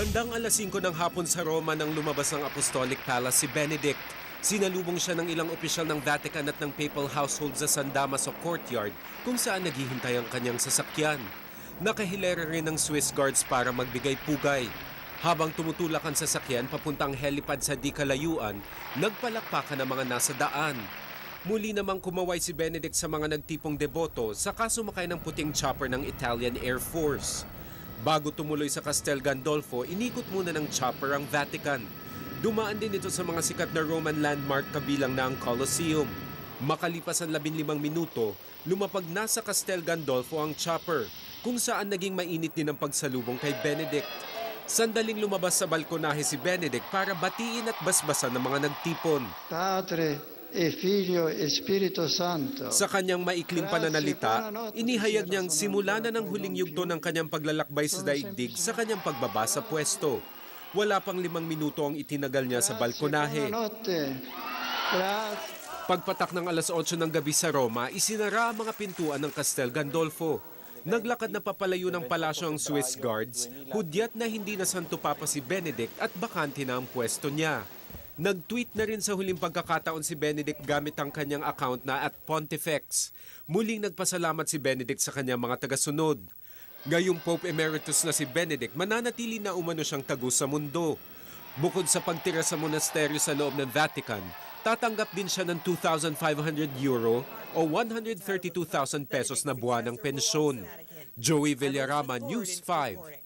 Bandang alas 5 ng hapon sa Roma nang lumabas ng Apostolic Palace si Benedict. Sinalubong siya ng ilang opisyal ng Vatican at ng Papal Household sa San Damaso Courtyard kung saan naghihintay ang kanyang sasakyan. Nakahilera rin ng Swiss Guards para magbigay pugay. Habang tumutulak ang sasakyan papuntang helipad sa di kalayuan, nagpalakpakan ang mga nasa daan. Muli namang kumaway si Benedict sa mga nagtipong deboto sa kasumakay ng puting chopper ng Italian Air Force. Bago tumuloy sa Castel Gandolfo, inikot muna ng chopper ang Vatican. Dumaan din ito sa mga sikat na Roman landmark kabilang na ang Colosseum. Makalipas ang 15 minuto, lumapag na sa Castel Gandolfo ang chopper, kung saan naging mainit din ang pagsalubong kay Benedict. Sandaling lumabas sa balkonahe si Benedict para batiin at basbasan ng mga nagtipon. Padre e Figlio e Spirito Santo. Sa kanyang maikling pananalita, inihayag niyang simula na ng huling yugto ng kanyang paglalakbay sa daigdig sa kanyang pagbaba sa pwesto. Wala pang limang minuto ang itinagal niya sa balkonahe. Pagpatak ng alas 8 ng gabi sa Roma, isinara ang mga pintuan ng Castel Gandolfo. Naglakad na papalayo ng palasyo ang Swiss Guards, hudyat na hindi na santo papa si Benedict at bakante na ang pwesto niya. Nag-tweet na rin sa huling pagkakataon si Benedict gamit ang kanyang account na at Pontifex. Muling nagpasalamat si Benedict sa kanyang mga tagasunod. Ngayong Pope Emeritus na si Benedict, mananatili na umano siyang tagus sa mundo. Bukod sa pagtira sa monasteryo sa loob ng Vatican, tatanggap din siya ng 2,500 euro o 132,000 pesos na buwan ng pensyon. Joey Villarama, News 5.